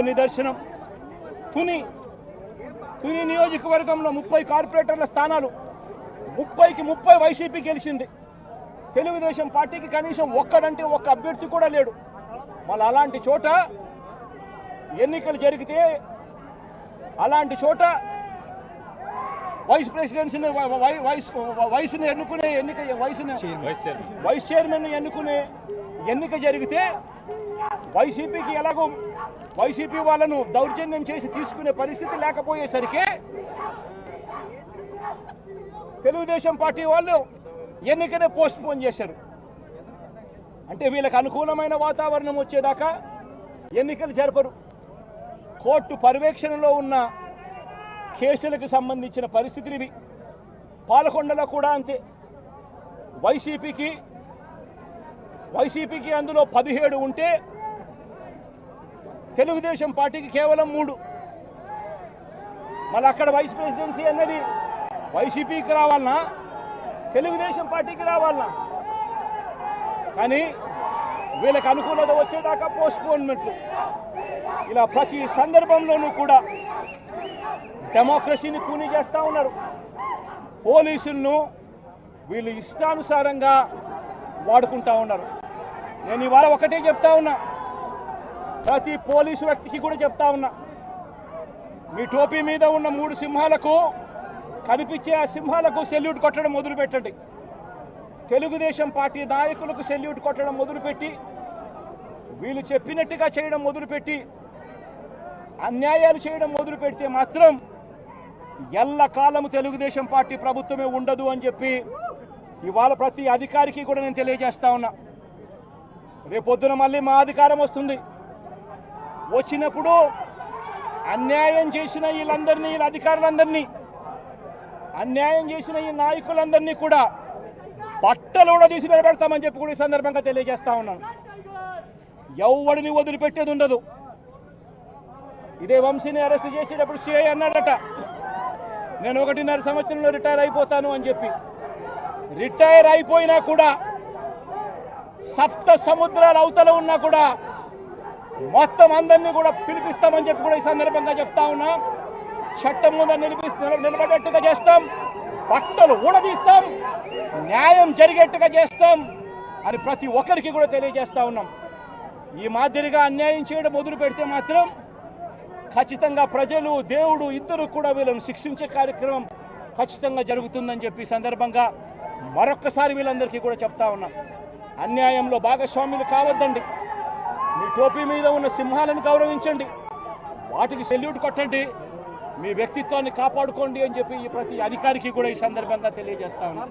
నిదర్శనం. తుని తుని నియోజకవర్గంలో ముప్పై కార్పొరేటర్ల స్థానాలు ముప్పైకి ముప్పై వైసీపీ గెలిచింది. తెలుగుదేశం పార్టీకి కనీసం ఒక్కడంటే ఒక్క అభ్యర్థి కూడా లేడు. మళ్ళీ అలాంటి చోట ఎన్నికలు జరిగితే అలాంటి చోట వైస్ ప్రెసిడెన్సీని వైస్ వయసుని ఎన్నుకునే ఎన్నిక వయసుని వైస్ చైర్మన్. ఎన్నుకునే ఎన్నిక జరిగితే వైసీపీకి ఎలాగో వైసీపీ వాళ్ళను దౌర్జన్యం చేసి తీసుకునే పరిస్థితి లేకపోయేసరికి తెలుగుదేశం పార్టీ వాళ్ళు ఎన్నికనే పోస్ట్ పోన్ చేశారు. అంటే వీళ్ళకి అనుకూలమైన వాతావరణం వచ్చేదాకా ఎన్నికలు జరపరు. కోర్టు పర్యవేక్షణలో ఉన్న కేసులకు సంబంధించిన పరిస్థితులు ఇవి పాలకొండలో కూడా అంతే. వైసీపీకి వైసీపీకి అందులో పదిహేడు ఉంటే తెలుగుదేశం పార్టీకి కేవలం మూడు. మళ్ళీ అక్కడ వైస్ ప్రెసిడెన్సీ అన్నది వైసీపీకి రావాలనా? తెలుగుదేశం పార్టీకి రావాలనా? కానీ వీళ్ళకి అనుకూలత వచ్చేదాకా పోస్ట్పోన్మెంట్లు ఇలా ప్రతి సందర్భంలోనూ కూడా డెమోక్రసీని కూని చేస్తూ ఉన్నారు. పోలీసులను వీళ్ళు ఇష్టానుసారంగా వాడుకుంటా ఉన్నారు. నేను ఇవాళ ఒకటే చెప్తా ఉన్నా. ప్రతి పోలీసు వ్యక్తికి కూడా చెప్తా ఉన్నా. మీ టోపీ మీద ఉన్న మూడు సింహాలకు కనిపించే ఆ సింహాలకు సెల్యూట్ కొట్టడం మొదలుపెట్టండి. తెలుగుదేశం పార్టీ నాయకులకు సెల్యూట్ కొట్టడం మొదలుపెట్టి వీళ్ళు చెప్పినట్టుగా చేయడం మొదలుపెట్టి అన్యాయాలు చేయడం మొదలు పెడితే మాత్రం ఎల్లకాలము తెలుగుదేశం పార్టీ ప్రభుత్వమే ఉండదు అని చెప్పి ఇవాళ ప్రతి అధికారికి కూడా నేను తెలియజేస్తా ఉన్నా. రేపొద్దున మళ్ళీ మా అధికారం వస్తుంది. వచ్చినప్పుడు అన్యాయం చేసిన వీళ్ళందరినీ వీళ్ళ అధికారులందరినీ అన్యాయం చేసిన ఈ నాయకులందరినీ కూడా బట్టలు కూడా తీసి నిలబెడతామని చెప్పి కూడా ఈ సందర్భంగా తెలియజేస్తా ఉన్నాను. ఎవడిని వదిలిపెట్టేది ఉండదు. ఇదే వంశీని అరెస్ట్ చేసేటప్పుడు సిఐ అన్నాడట నేను ఒకటిన్నర సంవత్సరంలో రిటైర్ అయిపోతాను అని చెప్పి. రిటైర్ అయిపోయినా కూడా సప్త సముద్రాల అవతల ఉన్నా కూడా మొత్తం అందరినీ కూడా పిలిపిస్తామని చెప్పి కూడా ఈ సందర్భంగా చెప్తా ఉన్నా. చట్టం ముందు నిలిపిస్తు నిలబడేట్టుగా చేస్తాం. బట్టలు ఊడదీస్తాం. న్యాయం జరిగేట్టుగా చేస్తాం అని ప్రతి ఒక్కరికి కూడా తెలియజేస్తా ఉన్నాం. ఈ మాదిరిగా అన్యాయం చేయడం మొదలు పెడితే మాత్రం ఖచ్చితంగా ప్రజలు దేవుడు ఇద్దరు కూడా వీళ్ళను శిక్షించే కార్యక్రమం ఖచ్చితంగా జరుగుతుందని చెప్పి సందర్భంగా మరొక్కసారి వీళ్ళందరికీ కూడా చెప్తా ఉన్నాం. అన్యాయంలో భాగస్వాములు కావద్దండి. మీ టోపీ మీద ఉన్న సింహాలను గౌరవించండి. వాటికి సెల్యూట్ కొట్టండి. మీ వ్యక్తిత్వాన్ని కాపాడుకోండి అని చెప్పి ఈ ప్రతి అధికారికి కూడా ఈ సందర్భంగా తెలియజేస్తాను